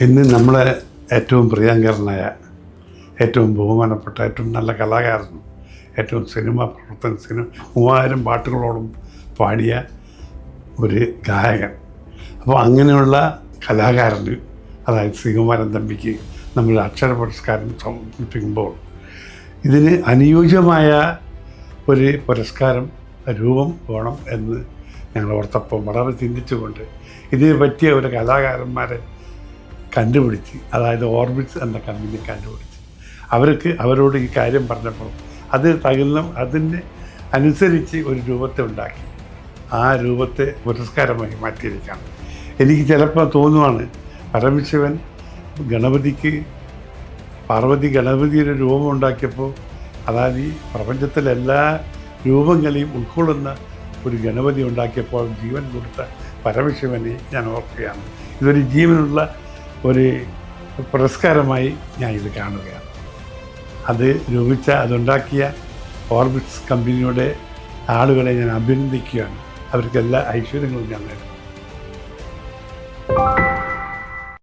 ഇന്ന് നമ്മളെ ഏറ്റവും പ്രിയങ്കരനായ ഏറ്റവും ബഹുമാനപ്പെട്ട ഏറ്റവും നല്ല കലാകാരനും ഏറ്റവും സിനിമ പ്രവർത്തന സിനിമ മൂവായിരം പാട്ടുകളോളം പാടിയ ഒരു ഗായകൻ. അപ്പോൾ അങ്ങനെയുള്ള കലാകാരന് അതായത് ശ്രീകുമാരൻ തമ്പിക്ക് നമ്മൾ അക്ഷര പുരസ്കാരം സമർപ്പിക്കുമ്പോൾ ഇതിന് അനുയോജ്യമായ ഒരു പുരസ്കാരം രൂപം വേണം എന്ന് ഞങ്ങൾ ഓർത്തപ്പോൾ വളരെ ചിന്തിച്ചുകൊണ്ട് ഇതിന് പറ്റിയ ഒരു കലാകാരന്മാരെ കണ്ടുപിടിച്ച് അതായത് ഓർബിറ്റ്സ് എന്ന കമ്പനി കണ്ടുപിടിച്ച്. അവർക്ക് അവരോട് ഈ കാര്യം പറഞ്ഞപ്പോൾ അത് തകുന്ന അതിന് അനുസരിച്ച് ഒരു രൂപത്തെ ഉണ്ടാക്കി. ആ രൂപത്തെ പുരസ്കാരമായി മാറ്റിയിരിക്കുകയാണ്. എനിക്ക് ചിലപ്പോൾ തോന്നുവാണ് പരമശിവൻ ഗണപതിക്ക് പാർവതി ഗണപതിയുടെ രൂപം ഉണ്ടാക്കിയപ്പോൾ അതായത് ഈ പ്രപഞ്ചത്തിലെ എല്ലാ രൂപങ്ങളെയും ഉൾക്കൊള്ളുന്ന ഒരു ഗണപതി ഉണ്ടാക്കിയപ്പോൾ ജീവൻ കൊടുത്ത പരമശിവനെ ഞാൻ ഓർക്കുകയാണ്. ഇതൊരു ജീവനുള്ള ഒരു പുരസ്കാരമായി ഞാൻ ഇത് കാണുകയാണ്. അത് രൂപിച്ച അതുണ്ടാക്കിയ ഓർബിറ്റ്സ് കമ്പനിയുടെ ആളുകളെ ഞാൻ അഭിനന്ദിക്കുകയാണ്. അവർക്കെല്ലാ ഐശ്വര്യങ്ങളും ഞാൻ നേരുന്നു.